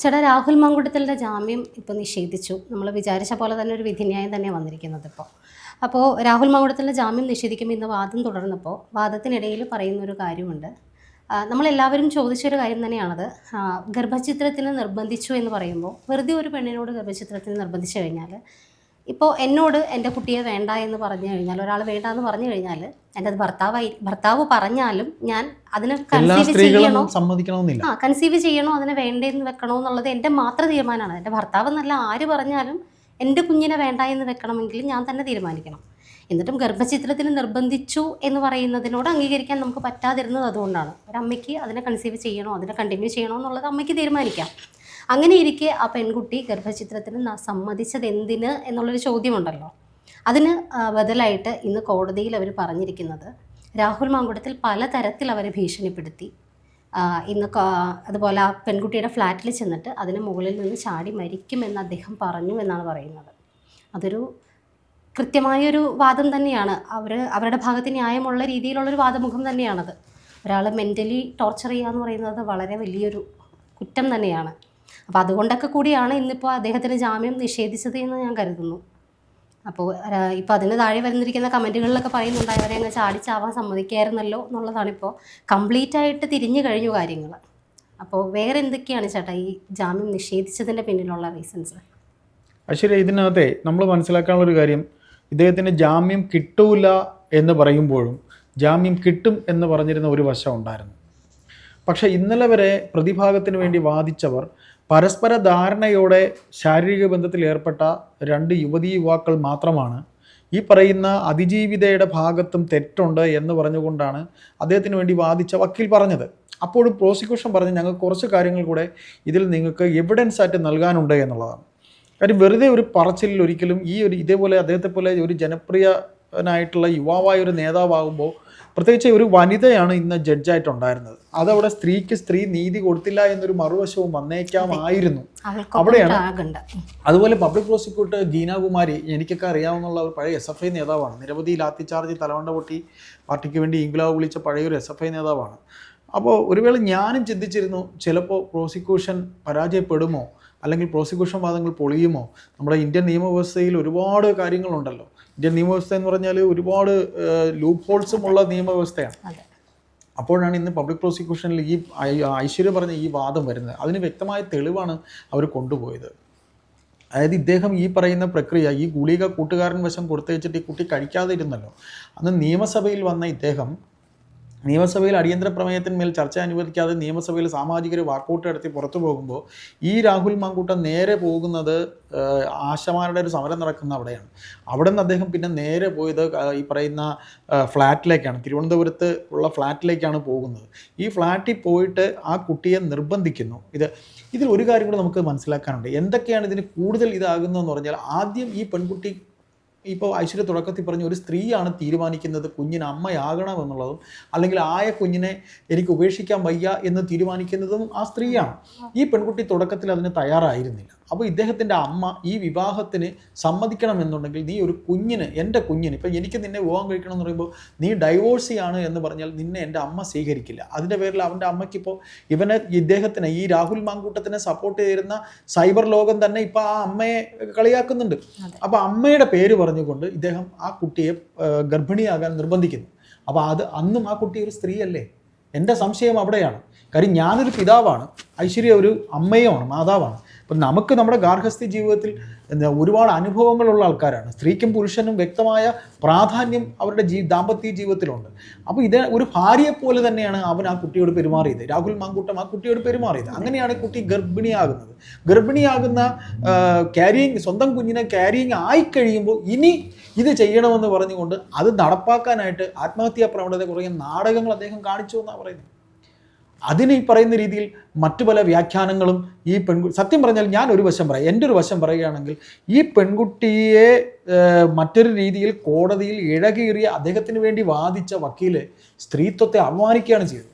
ചേട്ടാ രാഹുൽ മാങ്കുട്ടത്തിന്റെ ജാമ്യം ഇപ്പോൾ നിഷേധിച്ചു. നമ്മൾ വിചാരിച്ച പോലെ തന്നെ ഒരു വിധിന്യായം തന്നെ വന്നിരിക്കുന്നത് ഇപ്പോൾ അപ്പോൾ രാഹുൽ മാങ്കുട്ടത്തിന്റെ ജാമ്യം നിഷേധിക്കുമ്പോൾ ഇന്ന് വാദം തുടർന്നപ്പോൾ വാദത്തിനിടയിൽ പറയുന്നൊരു കാര്യമുണ്ട്. നമ്മളെല്ലാവരും ചോദിച്ചൊരു കാര്യം തന്നെയാണത്. ഗർഭചിത്രത്തിന് നിർബന്ധിച്ചു എന്ന് പറയുമ്പോൾ വെറുതെ ഒരു പെണ്ണിനോട് ഗർഭചിത്രത്തിന് നിർബന്ധിച്ചു കഴിഞ്ഞാൽ ഇപ്പോൾ എന്നോട് എന്റെ കുട്ടിയെ വേണ്ട എന്ന് പറഞ്ഞു കഴിഞ്ഞാൽ ഒരാൾ വേണ്ട എന്ന് പറഞ്ഞു കഴിഞ്ഞാൽ എന്റെ അത് ഭർത്താവായി ഭർത്താവ് പറഞ്ഞാലും ഞാൻ അതിനെ കൺസീവ് ചെയ്യണോ? സമ്മതിക്കണമെന്നില്ല. ആ കൺസീവ് ചെയ്യണോ? അതിനെ വേണ്ടെന്ന് വെക്കണോ എന്നുള്ളത് എന്റെ മാത്രം തീരുമാനമാണ്. എന്റെ ഭർത്താവ് എന്നല്ല ആര് പറഞ്ഞാലും എന്റെ കുഞ്ഞിനെ വേണ്ട എന്ന് വെക്കണമെങ്കിൽ ഞാൻ തന്നെ തീരുമാനിക്കണം. എന്നിട്ടും ഗർഭചിത്രത്തിന് നിർബന്ധിച്ചു എന്ന് പറയുന്നതിനോട് അംഗീകരിക്കാൻ നമുക്ക് പറ്റാതിരുന്നത് അതുകൊണ്ടാണ്. ഒരമ്മയ്ക്ക് അതിനെ കൺസീവ് ചെയ്യണോ അതിനെ കണ്ടിന്യൂ ചെയ്യണോ എന്നുള്ളത് അമ്മയ്ക്ക് തീരുമാനിക്കാം. അങ്ങനെ ഇരിക്കെ ആ പെൺകുട്ടി ഗർഭചിത്രത്തിന് സമ്മതിച്ചത് എന്തിന് എന്നുള്ളൊരു ചോദ്യമുണ്ടല്ലോ. അതിന് ബദലായിട്ട് ഇന്ന് കോടതിയിൽ അവർ പറഞ്ഞിരിക്കുന്നത് രാഹുൽ മാങ്കുടത്തിൽ പലതരത്തിൽ അവരെ ഭീഷണിപ്പെടുത്തി. ഇന്ന് അതുപോലെ ആ പെൺകുട്ടിയുടെ ഫ്ലാറ്റിൽ ചെന്നിട്ട് അതിന് മുകളിൽ നിന്ന് ചാടി മരിക്കുമെന്ന് അദ്ദേഹം പറഞ്ഞു എന്നാണ് പറയുന്നത്. അതൊരു കൃത്യമായൊരു വാദം തന്നെയാണ്. അവർ അവരുടെ ഭാഗത്ത് ന്യായമുള്ള രീതിയിലുള്ളൊരു വാദമുഖം തന്നെയാണത്. ഒരാൾ മെന്റലി ടോർച്ചർ ചെയ്യുക എന്ന് പറയുന്നത് വളരെ വലിയൊരു കുറ്റം തന്നെയാണ്. അപ്പോൾ അതുകൊണ്ടൊക്കെ കൂടിയാണ് ഇന്നിപ്പോൾ അദ്ദേഹത്തിന് ജാമ്യം നിഷേധിച്ചത് എന്ന് ഞാൻ കരുതുന്നു. അപ്പോൾ ഇപ്പോൾ അതിന് താഴെ വരുന്നിരിക്കുന്ന കമന്റുകളിലൊക്കെ പറയുന്നുണ്ട് അവരെ അങ്ങ് ചാടിച്ചാവാൻ സമ്മതിക്കായിരുന്നല്ലോ എന്നുള്ളതാണ് ഇപ്പോൾ കംപ്ലീറ്റ് ആയിട്ട് തിരിഞ്ഞു കഴിഞ്ഞു കാര്യങ്ങൾ അപ്പോൾ വേറെ എന്തൊക്കെയാണ് ചേട്ടാ ഈ ജാമ്യം നിഷേധിച്ചതിന്റെ പിന്നിലുള്ള റീസൺസ്? അശ്വര്യ ഇതിനകത്തെ നമ്മൾ മനസ്സിലാക്കാനുള്ള ഒരു കാര്യം ഇദ്ദേഹത്തിന് ജാമ്യം കിട്ടൂല എന്ന് പറയുമ്പോഴും ജാമ്യം കിട്ടും എന്ന് പറഞ്ഞിരുന്ന ഒരു വശം ഉണ്ടായിരുന്നു. പക്ഷേ ഇന്നലെ വരെ പ്രതിഭാഗത്തിന് വേണ്ടി വാദിച്ചവർ പരസ്പര ധാരണയോടെ ശാരീരിക ബന്ധത്തിൽ ഏർപ്പെട്ട രണ്ട് യുവതീ യുവാക്കൾ മാത്രമാണ് ഈ പറയുന്ന അതിജീവിതയുടെ ഭാഗത്തും തെറ്റുണ്ട് എന്ന് പറഞ്ഞുകൊണ്ടാണ് അദ്ദേഹത്തിന് വേണ്ടി വാദിച്ച വക്കീൽ പറഞ്ഞത്. അപ്പോഴും പ്രോസിക്യൂഷൻ പറഞ്ഞ് ഞങ്ങൾക്ക് കുറച്ച് കാര്യങ്ങൾ കൂടെ ഇതിൽ നിങ്ങൾക്ക് എവിഡൻസ് ആയിട്ട് നൽകാനുണ്ട് എന്നുള്ളതാണ്. കാര്യം വെറുതെ ഒരു പറച്ചിലിൽ ഒരിക്കലും ഈ ഒരു ഇതേപോലെ അദ്ദേഹത്തെ പോലെ ഒരു ജനപ്രിയനായിട്ടുള്ള യുവാവായ ഒരു നേതാവാകുമ്പോൾ പ്രത്യേകിച്ച് ഒരു വനിതയാണ് ഇന്ന് ജഡ്ജായിട്ടുണ്ടായിരുന്നത്. അതവിടെ സ്ത്രീക്ക് സ്ത്രീ നീതി കൊടുത്തില്ല എന്നൊരു മറുവശവും വന്നേക്കാമായിരുന്നു അവിടെയാണ് അതുപോലെ പബ്ലിക് പ്രോസിക്യൂട്ടർ ഗീനാകുമാരി എനിക്കൊക്കെ അറിയാവുന്ന ഒരു പഴയ എസ് എഫ് ഐ നേതാവാണ്. നിരവധി ലാത്തി ചാർജ് തലവണ്ട പൊട്ടി പാർട്ടിക്ക് വേണ്ടി ഇംഗ്ലാവ് വിളിച്ച പഴയൊരു എസ് എഫ് ഐ നേതാവാണ്. അപ്പോൾ ഒരു വേള ഞാനും ചിന്തിച്ചിരുന്നു ചിലപ്പോൾ പ്രോസിക്യൂഷൻ പരാജയപ്പെടുമോ? അല്ലെങ്കിൽ പ്രോസിക്യൂഷൻ വാദങ്ങൾ പൊളിയുമോ? നമ്മുടെ ഇന്ത്യൻ നിയമവ്യവസ്ഥയിൽ ഒരുപാട് കാര്യങ്ങളുണ്ടല്ലോ. ഇന്ത്യൻ നിയമവ്യവസ്ഥ എന്ന് പറഞ്ഞാൽ ഒരുപാട് ലൂപ്പ് ഹോൾസും ഉള്ള നിയമവ്യവസ്ഥയാണ്. അപ്പോഴാണ് ഇന്ന് പബ്ലിക് പ്രോസിക്യൂഷനിൽ ഈ ഐശ്വര്യം ഐശ്വര്യ പറഞ്ഞ ഈ വാദം വരുന്നത്. അതിന് വ്യക്തമായ തെളിവാണ് അവർ കൊണ്ടുപോയത്. അതായത് ഇദ്ദേഹം ഈ പറയുന്ന പ്രക്രിയ ഈ ഗുളിക കൂട്ടുകാരൻ വശം കൊടുത്തയച്ചിട്ട് ഈ കുട്ടി കഴിക്കാതെ ഇരുന്നല്ലോ അന്ന് നിയമസഭയിൽ വന്ന ഇദ്ദേഹം നിയമസഭയിൽ അടിയന്തര പ്രമേയത്തിന്മേൽ ചർച്ച അനുവദിക്കാതെ നിയമസഭയിൽ സാമാജികർ വാക്കൗട്ട് നടത്തി പുറത്തു പോകുമ്പോൾ ഈ രാഹുൽ മാങ്കൂട്ടം നേരെ പോകുന്നത് ആശമാരുടെ ഒരു സമരം നടക്കുന്ന അവിടെയാണ്. അവിടെ നിന്ന് അദ്ദേഹം പിന്നെ നേരെ പോയത് ഈ പറയുന്ന ഫ്ലാറ്റിലേക്കാണ്. തിരുവനന്തപുരത്ത് ഉള്ള ഫ്ലാറ്റിലേക്കാണ് പോകുന്നത്. ഈ ഫ്ലാറ്റിൽ പോയിട്ട് ആ കുട്ടിയെ നിർബന്ധിക്കുന്നു. ഇത് ഇതിൽ ഒരു കാര്യം കൂടെ നമുക്ക് മനസ്സിലാക്കാനുണ്ട്. എന്തൊക്കെയാണ് ഇതിന് കൂടുതൽ ഇതാകുന്നതെന്ന് പറഞ്ഞാൽ ആദ്യം ഈ പെൺകുട്ടി ഇപ്പോൾ ഐശ്വര്യ തുടക്കത്തിൽ പറഞ്ഞ ഒരു സ്ത്രീയാണ് തീരുമാനിക്കുന്നത് കുഞ്ഞിന് അമ്മയാകണം എന്നുള്ളതും അല്ലെങ്കിൽ ആയ കുഞ്ഞിനെ എനിക്ക് ഉപേക്ഷിക്കാൻ വയ്യ എന്ന് തീരുമാനിക്കുന്നതും ആ സ്ത്രീയാണ്. ഈ പെൺകുട്ടി തുടക്കത്തിൽ അതിന് തയ്യാറായിരുന്നില്ല. അപ്പോൾ ഇദ്ദേഹത്തിന്റെ അമ്മ ഈ വിവാഹത്തിന് സമ്മതിക്കണമെന്നുണ്ടെങ്കിൽ നീ ഒരു കുഞ്ഞിന് എന്റെ കുഞ്ഞിന് ഇപ്പം എനിക്ക് നിന്നെ വിവാഹം കഴിക്കണം എന്ന് പറയുമ്പോൾ നീ ഡൈവോഴ്സിയാണ് എന്ന് പറഞ്ഞാൽ നിന്നെ എന്റെ അമ്മ സ്വീകരിക്കില്ല. അതിന്റെ പേരിൽ അവന്റെ അമ്മയ്ക്കിപ്പോൾ ഇവനെ ഇദ്ദേഹത്തിന് ഈ രാഹുൽ മാങ്കൂട്ടത്തിനെ സപ്പോർട്ട് ചെയ്തിരുന്ന സൈബർ ലോകം തന്നെ ഇപ്പോൾ ആ അമ്മയെ കളിയാക്കുന്നുണ്ട്. അപ്പോൾ അമ്മയുടെ പേര് പറഞ്ഞുകൊണ്ട് ഇദ്ദേഹം ആ കുട്ടിയെ ഗർഭിണിയാകാൻ നിർബന്ധിക്കുന്നു. അപ്പോൾ അത് അന്നും ആ കുട്ടി ഒരു സ്ത്രീയല്ലേ? എന്റെ സംശയം അവിടെയാണ്. കാര്യം ഞാനൊരു പിതാവാണ്. ഐശ്വര്യ ഒരു അമ്മയുമാണ് മാതാവാണ്. അപ്പം നമുക്ക് നമ്മുടെ ഗാർഹസ്ഥ്യ ജീവിതത്തിൽ ഒരുപാട് അനുഭവങ്ങളുള്ള ആൾക്കാരാണ്. സ്ത്രീക്കും പുരുഷനും വ്യക്തമായ പ്രാധാന്യം അവരുടെ ജീ ദാമ്പത്യ ജീവിതത്തിലുണ്ട്. അപ്പോൾ ഇത് ഒരു ഭാര്യയെ പോലെ തന്നെയാണ് അവൻ ആ കുട്ടിയോട് പെരുമാറിയത്. രാഹുൽ മാങ്കൂട്ടം ആ കുട്ടിയോട് പെരുമാറിയത്. അങ്ങനെയാണ് കുട്ടി ഗർഭിണിയാകുന്നത്. ഗർഭിണിയാകുന്ന ക്യാരിയിങ് സ്വന്തം കുഞ്ഞിനെ ക്യാരിയിങ് ആയിക്കഴിയുമ്പോൾ ഇനി ഇത് ചെയ്യണമെന്ന് പറഞ്ഞുകൊണ്ട് അത് നടപ്പാക്കാനായിട്ട് ആത്മഹത്യാ പ്രവണത കുറേ നാടകങ്ങൾ അദ്ദേഹം കാണിച്ചു എന്നാണ് പറയുന്നത്. അതിന് ഈ പറയുന്ന രീതിയിൽ മറ്റു പല വ്യാഖ്യാനങ്ങളും ഈ പെൺകുട്ടി സത്യം പറഞ്ഞാൽ ഞാൻ ഒരു വശം പറയാം എന്റെ ഒരു വശം പറയുകയാണെങ്കിൽ ഈ പെൺകുട്ടിയെ മറ്റൊരു രീതിയിൽ കോടതിയിൽ ഇഴകീറിയ അദ്ദേഹത്തിന് വേണ്ടി വാദിച്ച വക്കീൽ സ്ത്രീത്വത്തെ അപമാനിക്കുകയാണ് ചെയ്തത്.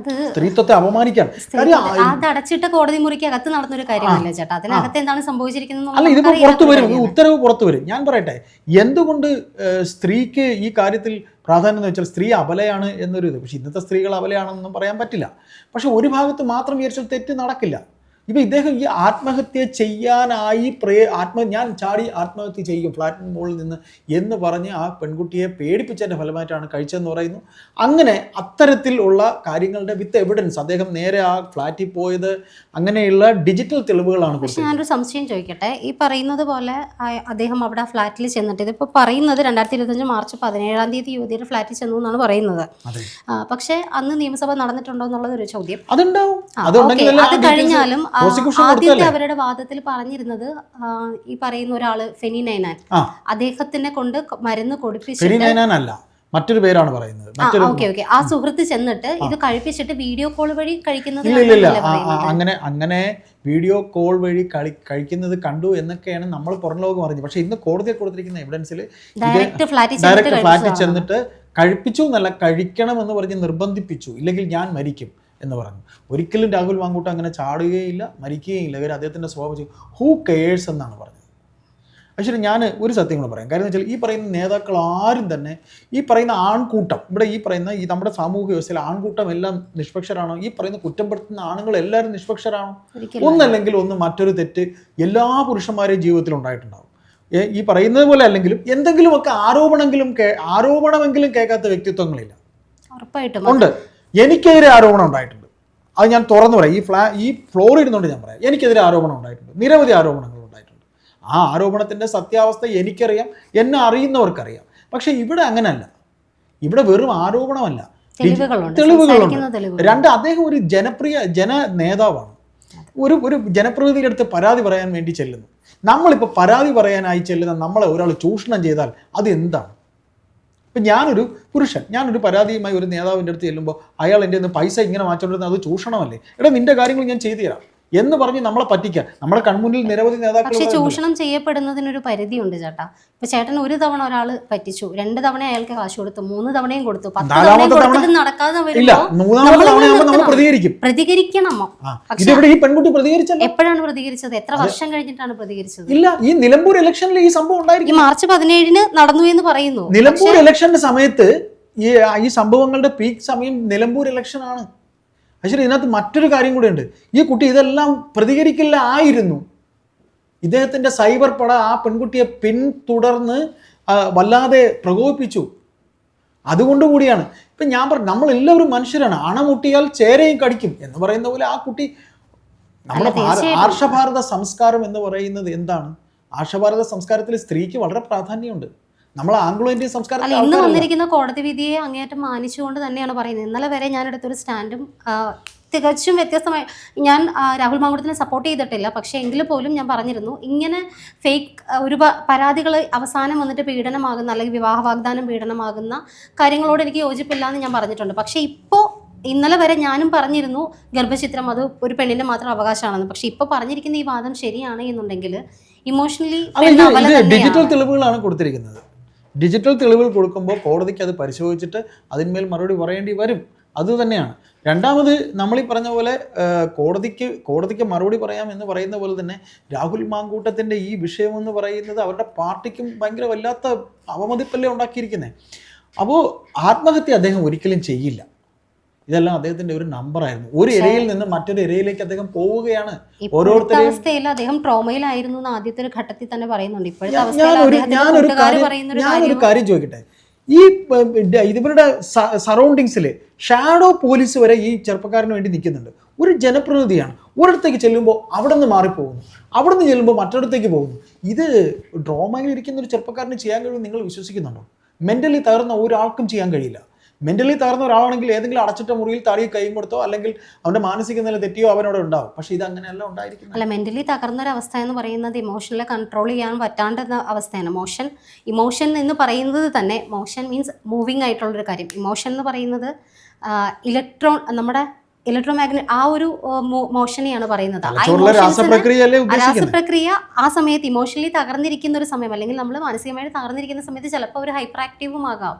അത് സ്ത്രീത്വത്തെ അപമാനിക്കാൻ അതടച്ചിട്ട് കോടതി മുറിക്ക് അകത്ത് നടന്നൊരു കാര്യമല്ല ചേട്ടാ. അതിനകത്ത് എന്താണ് സംഭവിച്ചിരിക്കുന്നത് അല്ല ഇതിപ്പോ പുറത്തു വരും. ഉത്തരവ് പുറത്തു വരും. ഞാൻ പറയട്ടെ എന്തുകൊണ്ട് സ്ത്രീക്ക് ഈ കാര്യത്തിൽ പ്രാധാന്യം എന്ന് വെച്ചാൽ സ്ത്രീ അബലയാണ് എന്നൊരു ഇത് പക്ഷെ ഇന്നത്തെ സ്ത്രീകൾ അബലയാണെന്നൊന്നും പറയാൻ പറ്റില്ല. പക്ഷെ ഒരു ഭാഗത്ത് മാത്രം വിചാരിച്ചാൽ തെറ്റ് നടക്കില്ല. ഇപ്പൊ ഇദ്ദേഹം ഈ ആത്മഹത്യ ചെയ്യാനായി പ്രേ ആത്മ ഞാൻ ചാടി ആത്മഹത്യ ചെയ്യും ഫ്ലാറ്റിന് മുകളിൽ നിന്ന് എന്ന് പറഞ്ഞ് ആ പെൺകുട്ടിയെ പേടിപ്പിച്ചതിന്റെ ഫലമായിട്ടാണ് കഴിച്ചതെന്ന് പറയുന്നു. അങ്ങനെ അത്തരത്തിലുള്ള കാര്യങ്ങളുടെ വിത്ത് എവിഡൻസ് അദ്ദേഹം നേരെ ആ ഫ്ലാറ്റിൽ പോയത് അങ്ങനെയുള്ള ഡിജിറ്റൽ തെളിവുകളാണ് പക്ഷേ ഞാനൊരു സംശയം ചോദിക്കട്ടെ? ഈ പറയുന്നത് പോലെ അദ്ദേഹം അവിടെ ഫ്ലാറ്റിൽ ചെന്നിട്ട് ഇതിപ്പോൾ പറയുന്നത് രണ്ടായിരത്തി ഇരുപത്തഞ്ച് മാർച്ച് പതിനേഴാം തീയതി യുവതിയുടെ ഫ്ലാറ്റിൽ ചെന്നു എന്നാണ് പറയുന്നത്. പക്ഷേ അന്ന് നിയമസഭ നടന്നിട്ടുണ്ടോ എന്നുള്ളത് ഒരു ചോദ്യം. അതുണ്ടാവും. ആ, അത് കഴിഞ്ഞാലും ആ, ആദ്യത്തെ അവരുടെ വാദത്തിൽ പറഞ്ഞിരുന്നത് ഈ പറയുന്ന ഒരാൾ ഫെനി നൈനാൻ. അദ്ദേഹത്തിനെ കൊണ്ട് മരുന്ന് കൊടുപ്പിച്ചിട്ട് അല്ല മറ്റൊരു പേരാണ് പറയുന്നത്. Okay okay. ആ സുഹൃത്ത് ചെന്നിട്ട് ഇത് കഴിപ്പിച്ചിട്ട് വീഡിയോ കോൾ വഴി കഴിക്കുന്നത്? അങ്ങനെ അങ്ങനെ വീഡിയോ കോൾ വഴി കളി കഴിക്കുന്നത് കണ്ടു എന്നൊക്കെയാണ് നമ്മൾ പുറം ലോകം അറിഞ്ഞത്. പക്ഷേ ഇന്ന് കോടതിയിൽ കൊടുത്തിരിക്കുന്ന എവിഡൻസിൽ ഡയറക്റ്റ് ഫ്ലാറ്റിൽ. ചെന്നിട്ട് കഴിപ്പിച്ചു എന്നല്ല കഴിക്കണം എന്ന് പറഞ്ഞ് നിർബന്ധിപ്പിച്ചു. ഇല്ലെങ്കിൽ ഞാൻ മരിക്കും. എന്ന് പറഞ്ഞു. ഒരിക്കലും രാഹുൽ മാങ്കൂട്ട് അങ്ങനെ ചാടുകയില്ല മരിക്കുകയില്ല. കാര്യം അദ്ദേഹത്തിന്റെ സ്വഭാവം ഹൂ കെയേഴ്സ് എന്നാണ് പറഞ്ഞത്. പക്ഷേ ഞാൻ ഒരു സത്യം കൂടെ പറയാം. കാര്യം എന്ന് വെച്ചാൽ ഈ പറയുന്ന നേതാക്കൾ ആരും തന്നെ ഈ പറയുന്ന ആൺകൂട്ടം ഇവിടെ ഈ പറയുന്ന ഈ നമ്മുടെ സാമൂഹ്യ വ്യവസ്ഥയിൽ ആൺകൂട്ടം എല്ലാം നിഷ്പക്ഷരാണോ? ഈ പറയുന്ന കുറ്റപ്പെടുത്തുന്ന ആണുങ്ങൾ എല്ലാവരും നിഷ്പക്ഷരാണോ? ഒന്നല്ലെങ്കിൽ ഒന്ന് മറ്റൊരു തെറ്റ് എല്ലാ പുരുഷന്മാരെയും ജീവിതത്തിൽ ഉണ്ടായിട്ടുണ്ടാവും. ഈ പറയുന്നത് പോലെ അല്ലെങ്കിലും എന്തെങ്കിലുമൊക്കെ ആരോപണമെങ്കിലും ആരോപണമെങ്കിലും കേൾക്കാത്ത വ്യക്തിത്വങ്ങളില്ല. ഉറപ്പായിട്ടും. ഉണ്ട്. എനിക്കെതിരെ ആരോപണം ഉണ്ടായിട്ടുണ്ട്. അത് ഞാൻ തുറന്നു പറയാം. ഈ ഫ്ലാ ഈ ഫ്ലോർ ഇരുന്നുകൊണ്ട് ഞാൻ പറയാം. എനിക്കെതിരെ ആരോപണം ഉണ്ടായിട്ടുണ്ട്. നിരവധി ആരോപണങ്ങൾ ഉണ്ടായിട്ടുണ്ട്. ആ ആരോപണത്തിന്റെ സത്യാവസ്ഥ എനിക്കറിയാം. എന്നെ അറിയുന്നവർക്കറിയാം. പക്ഷേ ഇവിടെ അങ്ങനെയല്ല ഇവിടെ വെറും ആരോപണമല്ല. തെളിവുകളുണ്ട്. രണ്ട് അദ്ദേഹം ഒരു ജനപ്രിയ ജന നേതാവാണ്. ഒരു ഒരു ജനപ്രതിനിധിയുടെ അടുത്ത് പരാതി പറയാൻ വേണ്ടി ചെല്ലുന്നു. നമ്മളിപ്പോൾ പരാതി പറയാനായി ചെല്ലുന്ന നമ്മളെ ഒരാൾ ചൂഷണം ചെയ്താൽ അത് എന്താണ് ഇപ്പം ഞാനൊരു പുരുഷൻ ഞാനൊരു പരാതിയുമായി ഒരു നേതാവിന്റെ അടുത്ത് ചെല്ലുമ്പോൾ അയാൾ എന്റെ നിന്ന് പൈസ ഇങ്ങനെ മാറ്റിക്കൊണ്ടിരുന്നത് അത് ചൂഷണമല്ലേ? എടാ നിന്റെ കാര്യങ്ങൾ ഞാൻ ചെയ്തു തരാം. എന്ന് പറഞ്ഞ് നമ്മളെ പറ്റിക്കുക നമ്മളെ കൺമുന്നിൽ നിരവധി നേതാക്കൾ പക്ഷെ. ചൂഷണം ചെയ്യപ്പെടുന്നതിനൊരു പരിധിയുണ്ട് ചേട്ടാ. ഇപ്പൊ ചേട്ടൻ ഒരു തവണ ഒരാൾ പറ്റിച്ചു രണ്ട് തവണ അയാൾക്ക് കാശ് കൊടുത്തു മൂന്ന് തവണയും കൊടുത്തു പത്ത് തവണയും കൊടുത്തിട്ട് നടക്കാതെ നമ്മൾ പ്രതികരിക്കും. പ്രതികരിക്കണം. ഇതിവിടെ ഈ പെൺകുട്ടി പ്രതികരിച്ചത് എപ്പോഴാണ് പ്രതികരിച്ചത്? എത്ര വർഷം കഴിഞ്ഞിട്ടാണ് പ്രതികരിച്ചത്? ഇല്ല ഈ നിലമ്പൂർ ഇലക്ഷനിൽ ഈ സംഭവം ഉണ്ടായിരിക്കും. ഈ മാർച്ച് പതിനേഴിന് നടന്നു എന്ന് പറയുന്നു. നിലമ്പൂർ ഇലക്ഷന്റെ സമയത്ത് ഈ ഈ സംഭവങ്ങളുടെ പീക്ക് സമയം നിലമ്പൂർ ഇലക്ഷൻ ആണ് പക്ഷേ ഇതിനകത്ത് മറ്റൊരു കാര്യം കൂടിയുണ്ട്. ഈ കുട്ടി ഇതെല്ലാം പ്രതികരിക്കില്ല ആയിരുന്നു ഇദ്ദേഹത്തിന്റെ സൈബർ പട ആ പെൺകുട്ടിയെ പിന്തുടർന്ന് വല്ലാതെ പ്രകോപിപ്പിച്ചു. അതുകൊണ്ട് കൂടിയാണ്. ഇപ്പം ഞാൻ പറഞ്ഞു നമ്മളെല്ലാവരും മനുഷ്യരാണ്. അണമുട്ടിയാൽ ചേരയും കടിക്കും എന്ന് പറയുന്ന പോലെ ആ കുട്ടി നമ്മുടെ. ആർഷഭാരത സംസ്കാരം എന്ന് പറയുന്നത് എന്താണ്? ആർഷഭാരത സംസ്കാരത്തിൽ സ്ത്രീക്ക് വളരെ പ്രാധാന്യമുണ്ട്. നമ്മൾ ആംഗ്ലോ ഇന്ത്യൻ സംസ്കാരം ഇന്ന് വന്നിരിക്കുന്ന കോടതി വിധിയെ അങ്ങേയറ്റം മാനിച്ചുകൊണ്ട് തന്നെയാണ് പറയുന്നത്. ഇന്നലെ വരെ ഞാൻ എടുത്തൊരു സ്റ്റാൻഡും തികച്ചും വ്യത്യസ്തമായി ഞാൻ രാഹുൽ മാങ്കുടത്തിനെ സപ്പോർട്ട് ചെയ്തിട്ടില്ല. പക്ഷേ എങ്കിൽ പോലും ഞാൻ പറഞ്ഞിരുന്നു ഇങ്ങനെ ഫേക്ക് ഒരു പരാതികൾ അവസാനം വന്നിട്ട് പീഡനമാകുന്ന അല്ലെങ്കിൽ വിവാഹ വാഗ്ദാനം പീഡനമാകുന്ന കാര്യങ്ങളോട് എനിക്ക് യോജിപ്പില്ല എന്ന് ഞാൻ പറഞ്ഞിട്ടുണ്ട്. പക്ഷേ ഇപ്പോൾ ഇന്നലെ വരെ ഞാനും പറഞ്ഞിരുന്നു ഗർഭചിത്രം അത് ഒരു പെണ്ണിന്റെ മാത്രം അവകാശമാണെന്ന്. പക്ഷെ ഇപ്പോൾ പറഞ്ഞിരിക്കുന്ന ഈ വാദം ശരിയാണ് എന്നുണ്ടെങ്കിൽ ഇമോഷണലി ഡിജിറ്റൽ തെളിവുകളാണ് കൊടുത്തിരിക്കുന്നത്. ഡിജിറ്റൽ തെളിവുകൾ കൊടുക്കുമ്പോൾ കോടതിക്ക് അത് പരിശോധിച്ചിട്ട് അതിന്മേൽ മറുപടി പറയേണ്ടി വരും. അതുതന്നെയാണ് രണ്ടാമത് നമ്മൾ ഈ പറഞ്ഞ പോലെ കോടതിക്ക് കോടതിക്ക് മറുപടി പറയാം എന്ന് പറയുന്ന പോലെ തന്നെ രാഹുൽ മാങ്കൂട്ടത്തിന്റെ ഈ വിഷയം എന്ന് പറയുന്നത് അവരുടെ പാർട്ടിക്കും ഭയങ്കര വല്ലാത്ത അവമതിപ്പല്ലേ ഉണ്ടാക്കിയിരിക്കുന്നത് അപ്പോൾ ആത്മഹത്യ അദ്ദേഹം ഒരിക്കലും ചെയ്യില്ല. ഇതെല്ലാം അദ്ദേഹത്തിന്റെ ഒരു നമ്പർ ആയിരുന്നു. ഒരു ഇരയിൽ നിന്ന് മറ്റൊരു ഇരയിലേക്ക് അദ്ദേഹം പോവുകയാണ്. അവസ്ഥയിൽ അദ്ദേഹം ട്രോമയിലായിരുന്നു ആദ്യത്തെ ഒരു ഘട്ടത്തിൽ തന്നെ പറയുന്നുണ്ട്. ഇപ്പോഴത്തെ ഞാനൊരു കാര്യം ചോദിക്കട്ടെ? ഈ ഇവരുടെ സറൗണ്ടിങ്സിൽ ഷാഡോ പോലീസ് വരെ ഈ ചെറുപ്പക്കാരന് വേണ്ടി നിൽക്കുന്നുണ്ട്. ഒരു ജനപ്രതിനിധിയാണ്. ഒരിടത്തേക്ക് ചെല്ലുമ്പോൾ അവിടെ നിന്ന് മാറിപ്പോകുന്നു. അവിടെ നിന്ന് ചെല്ലുമ്പോൾ മറ്റൊരിടത്തേക്ക് പോകുന്നു. ഇത് ഡ്രോമയിൽ ഇരിക്കുന്ന ഒരു ചെറുപ്പക്കാരന് ചെയ്യാൻ കഴിയും നിങ്ങൾ വിശ്വസിക്കുന്നുണ്ടോ? മെന്റലി തകർന്ന ഒരാൾക്കും ചെയ്യാൻ കഴിയില്ല. മെന്റലി തകർന്ന ഒരാളാണെങ്കിൽ ഏതെങ്കിലും അടച്ചിട്ട മുറിയിൽ തടി കൈയും കൊടുത്തോ അല്ലെങ്കിൽ അവന്റെ മാനസിക നില തെറ്റിയോ അവനോട് ഉണ്ടാവും. പക്ഷേ ഇത് അങ്ങനെയല്ല ഉണ്ടായിരിക്കുന്നത്. അല്ല മെന്റലി തകർന്ന ഒരു അവസ്ഥ എന്ന് പറയുന്നത് ഇമോഷനിലെ കൺട്രോൾ ചെയ്യാൻ പറ്റാണ്ട അവസ്ഥയാണ്. മോഷൻ ഇമോഷൻ എന്ന് പറയുന്നത് തന്നെ മോഷൻ മീൻസ് മൂവിങ് ആയിട്ടുള്ളൊരു കാര്യം. ഇമോഷൻ എന്ന് പറയുന്നത് ഇലക്ട്രോൺ നമ്മുടെ ഇലക്ട്രോ മാഗ്നറ്റ് ആ ഒരു മോഷനെയാണ് പറയുന്നത്. രാസപ്രക്രിയ ആ സമയത്ത് ഇമോഷണലി തകർന്നിരിക്കുന്ന ഒരു സമയം അല്ലെങ്കിൽ നമ്മൾ മാനസികമായിട്ട് തകർന്നിരിക്കുന്ന സമയത്ത് ചിലപ്പോൾ ഒരു ഹൈപ്പർ ആക്റ്റീവും ആകാം.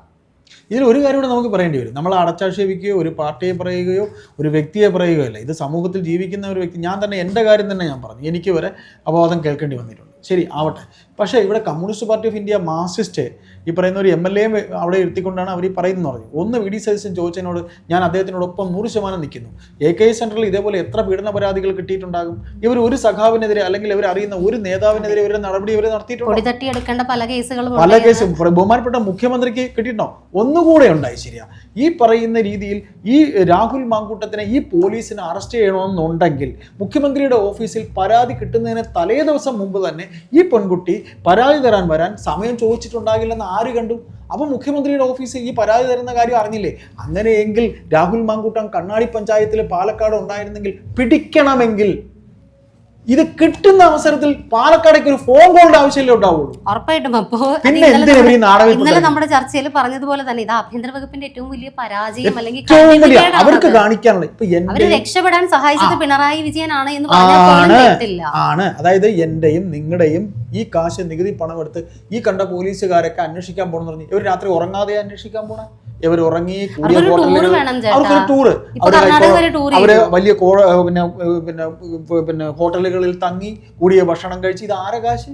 ഇതിൽ ഒരു കാര്യം കൂടെ നമുക്ക് പറയേണ്ടി വരും. നമ്മൾ അടച്ചാക്ഷേപിക്കുകയോ ഒരു പാർട്ടിയെ പറയുകയോ ഒരു വ്യക്തിയെ പറയുകയോ അല്ല. ഇത് സമൂഹത്തിൽ ജീവിക്കുന്ന ഒരു വ്യക്തി ഞാൻ തന്നെ എന്റെ കാര്യം തന്നെ ഞാൻ പറഞ്ഞു. എനിക്ക് വരെ അപവാദം കേൾക്കേണ്ടി വന്നിട്ടുണ്ട്. ശരി ആവട്ടെ. പക്ഷേ ഇവിടെ communist party of India Marxist ഈ പറയുന്ന ഒരു എം എൽ എ അവിടെ ഇരുത്തിക്കൊണ്ടാണ് അവർ ഈ പറയുന്നത് പറഞ്ഞു ഒന്ന് വി ഡി സതീശൻ ചോദിച്ചതിനോട് ഞാൻ അദ്ദേഹത്തിനോടൊപ്പം നൂറ് ശതമാനം നിൽക്കുന്നു. എ കെ സെന്ററിൽ ഇതേപോലെ എത്ര പീഡന പരാതികൾ കിട്ടിയിട്ടുണ്ടാകും? ഇവർ ഒരു സഖാവിനെതിരെ അല്ലെങ്കിൽ ഇവർ അറിയുന്ന ഒരു നേതാവിനെതിരെ ഇവരുടെ നടപടി ഇവർ നടത്തിയിട്ടുണ്ട്? പല കേസുകളും പല കേസും. ബഹുമാനപ്പെട്ട മുഖ്യമന്ത്രിക്ക് കിട്ടിയിട്ടുണ്ടോ? ഒന്നുകൂടെ ഉണ്ടായി ശരിയാ. ഈ പറയുന്ന രീതിയിൽ ഈ രാഹുൽ മാങ്കൂട്ടത്തിനെ ഈ പോലീസിനെ അറസ്റ്റ് ചെയ്യണമെന്നുണ്ടെങ്കിൽ മുഖ്യമന്ത്രിയുടെ ഓഫീസിൽ പരാതി കിട്ടുന്നതിന് തലേ ദിവസം മുമ്പ് തന്നെ ഈ പെൺകുട്ടി പരാതി തരാൻ വരാൻ സമയം ചോദിച്ചിട്ടുണ്ടാകില്ലെന്ന് ആര് കണ്ടു? അപ്പോൾ മുഖ്യമന്ത്രിയുടെ ഓഫീസ് ഈ പരാതി തരുന്ന കാര്യം അറിഞ്ഞില്ലേ? അങ്ങനെയെങ്കിൽ രാഹുൽ മാങ്കൂട്ടം കണ്ണാടി പഞ്ചായത്തിലെ പാലക്കാട് ഉണ്ടായിരുന്നെങ്കിൽ പിടിക്കണമെങ്കിൽ ഇത് കിട്ടുന്ന അവസരത്തിൽ പാലക്കാടേക്ക് ഒരു ഫോൺ കോളിന്റെ ആവശ്യമല്ലേ ഉണ്ടാവുള്ളൂ. ഉറപ്പായിട്ടും. അപ്പോ പിന്നെ ഇന്നലെ എന്തിനാ ഈ നാടകം ഇന്നലെ നമ്മുടെ ചർച്ചയിൽ പറഞ്ഞതുപോലെ തന്നെ ഇത് ആഭ്യന്തര വകുപ്പിന്റെ ഏറ്റവും വലിയ പരാജയം അല്ലെങ്കിൽ. അവർക്ക് കാണിക്കാനുള്ള ഇപ്പൊ അവർ രക്ഷപ്പെടാൻ സഹായിച്ചത് പിണറായി വിജയനാണ് എന്ന് തെറ്റില്ല ആണ്. അതായത് എന്റെയും നിങ്ങളുടെയും ഈ കാശ് നികുതി പണം എടുത്ത് ഈ കണ്ട പോലീസുകാരൊക്കെ അന്വേഷിക്കാൻ പോണെന്ന് പറഞ്ഞു ഇവർ രാത്രി ഉറങ്ങാതെ അന്വേഷിക്കാൻ പോണേ? ഇവർ ഉറങ്ങി കൂടിയ ഹോട്ടലുകൾ അവർക്കൊരു ടൂറ് അവർ വലിയ പിന്നെ പിന്നെ പിന്നെ ഹോട്ടലുകളിൽ തങ്ങി കൂടിയ ഭക്ഷണം കഴിച്ച് ഇത് ആരെ കാശ്.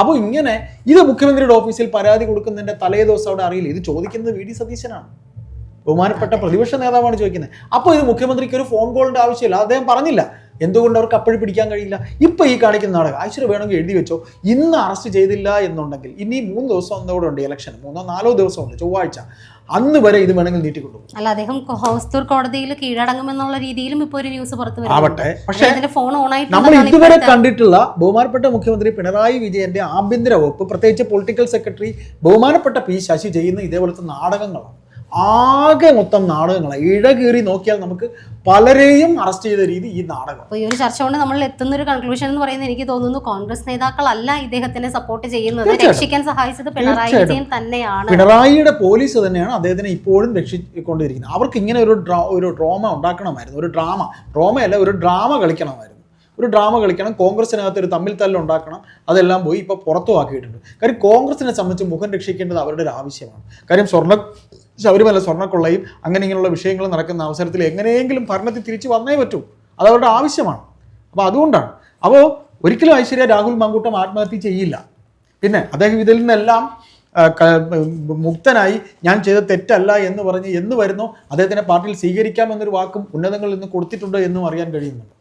അപ്പൊ ഇങ്ങനെ ഇത് മുഖ്യമന്ത്രിയുടെ ഓഫീസിൽ പരാതി കൊടുക്കുന്നതിന്റെ തലേ ദിവസം അവിടെ അറിയില്ല. ഇത് ചോദിക്കുന്നത് വി ഡി സതീശനാണ്. ബഹുമാനപ്പെട്ട പ്രതിപക്ഷ നേതാവാണ് ചോദിക്കുന്നത്. അപ്പോൾ ഇത് മുഖ്യമന്ത്രിക്ക് ഒരു ഫോൺ കോളിന്റെ ആവശ്യമില്ല. അദ്ദേഹം പറഞ്ഞില്ല. എന്തുകൊണ്ട് അവർക്ക് അപ്പോഴും പിടിക്കാൻ കഴിയില്ല? ഇപ്പൊ ഈ കാണിക്കുന്ന നാടകം ആഴ്ച വേണമെങ്കിൽ എഴുതി വെച്ചോ. ഇന്ന് അറസ്റ്റ് ചെയ്തില്ല എന്നുണ്ടെങ്കിൽ ഇനി മൂന്ന് ദിവസം ഒന്നുകൂടെ ഉണ്ട് ഇലക്ഷൻ മൂന്നോ നാലോ ദിവസം ഉണ്ട് ചൊവ്വാഴ്ച. അന്ന് വരെ ഇത് വേണമെങ്കിൽ നീട്ടിക്കൊണ്ടുപോകും അല്ല അദ്ദേഹം ഹോസ്തൂർ കോടതിയിൽ കീഴടങ്ങുമെന്നുള്ള രീതിയിലും ഇപ്പൊ ഒരു ന്യൂസ് പുറത്തു ആവട്ടെ. പക്ഷേ ഫോൺ ഓൺ ആയിട്ട് നമ്മൾ ഇതുവരെ കണ്ടിട്ടുള്ള ബഹുമാനപ്പെട്ട മുഖ്യമന്ത്രി പിണറായി വിജയന്റെ ആഭ്യന്തര വകുപ്പ് പ്രത്യേകിച്ച് പൊളിറ്റിക്കൽ സെക്രട്ടറി ബഹുമാനപ്പെട്ട പി ശശി ചെയ്യുന്ന ഇതേപോലത്തെ നാടകങ്ങളാണ്. ആകെ മൊത്തം നാടകങ്ങളാണ് ഇഴകീറി നോക്കിയാൽ നമുക്ക് പലരെയും അറസ്റ്റ് ചെയ്ത രീതി ഈ നാടകം. അപ്പൊ ഈ ഒരു ചർച്ച കൊണ്ട് നമ്മൾ എത്തുന്ന ഒരു കൺക്ലൂഷൻ എന്ന് പറയുന്നത് എനിക്ക് തോന്നുന്നു കോൺഗ്രസ് നേതാക്കളല്ല ഇദ്ദേഹത്തിനെ സപ്പോർട്ട് ചെയ്യുന്നത്. രക്ഷിക്കാൻ സഹായിച്ചത് പിണറായി വിജയൻ തന്നെയാണ്. പിണറായിയുടെ പോലീസ് തന്നെയാണ് അദ്ദേഹത്തിനെ ഇപ്പോഴും രക്ഷിക്കൊണ്ടിരിക്കുന്നത്. അവർക്ക് ഇങ്ങനെ ഒരു ഡ്രാ ഒരു ഡ്രാമ ഉണ്ടാക്കണമായിരുന്നു. ഒരു ഡ്രാമ ഡ്രാമയല്ല ഒരു ഡ്രാമ കളിക്കണമായിരുന്നു. ഒരു ഡ്രാമ കളിക്കണം കോൺഗ്രസിനകത്ത് ഒരു തമ്മിൽ തല്ലുണ്ടാക്കണം അതെല്ലാം പോയി ഇപ്പോൾ പുറത്തുമാക്കിയിട്ടുണ്ട് കാര്യം കോൺഗ്രസിനെ സംബന്ധിച്ച് മുഖം രക്ഷിക്കേണ്ടത് അവരുടെ ഒരു ആവശ്യമാണ് കാര്യം സ്വർണ ശബരിമല സ്വർണക്കൊള്ളയും അങ്ങനെ ഇങ്ങനെയുള്ള വിഷയങ്ങൾ നടക്കുന്ന അവസരത്തിൽ എങ്ങനെയെങ്കിലും ഭരണത്തിൽ തിരിച്ചു വന്നേ പറ്റൂ. അത് അവരുടെ ആവശ്യമാണ്. അപ്പോൾ അതുകൊണ്ടാണ്. അപ്പോൾ ഒരിക്കലും ഐശ്വര്യ രാഹുൽ മാങ്കൂട്ടം ആത്മഹത്യ ചെയ്യില്ല. പിന്നെ അദ്ദേഹം ഇതിൽ നിന്നെല്ലാം മുക്തനായി ഞാൻ ചെയ്ത തെറ്റല്ല എന്ന് പറഞ്ഞ് എന്ന് വരുന്നു? അദ്ദേഹത്തിനെ പാർട്ടിയിൽ സ്വീകരിക്കാമെന്നൊരു വാക്കും ഉന്നതങ്ങളിൽ നിന്ന് കൊടുത്തിട്ടുണ്ടോ എന്നും അറിയാൻ കഴിയുന്നുണ്ട്.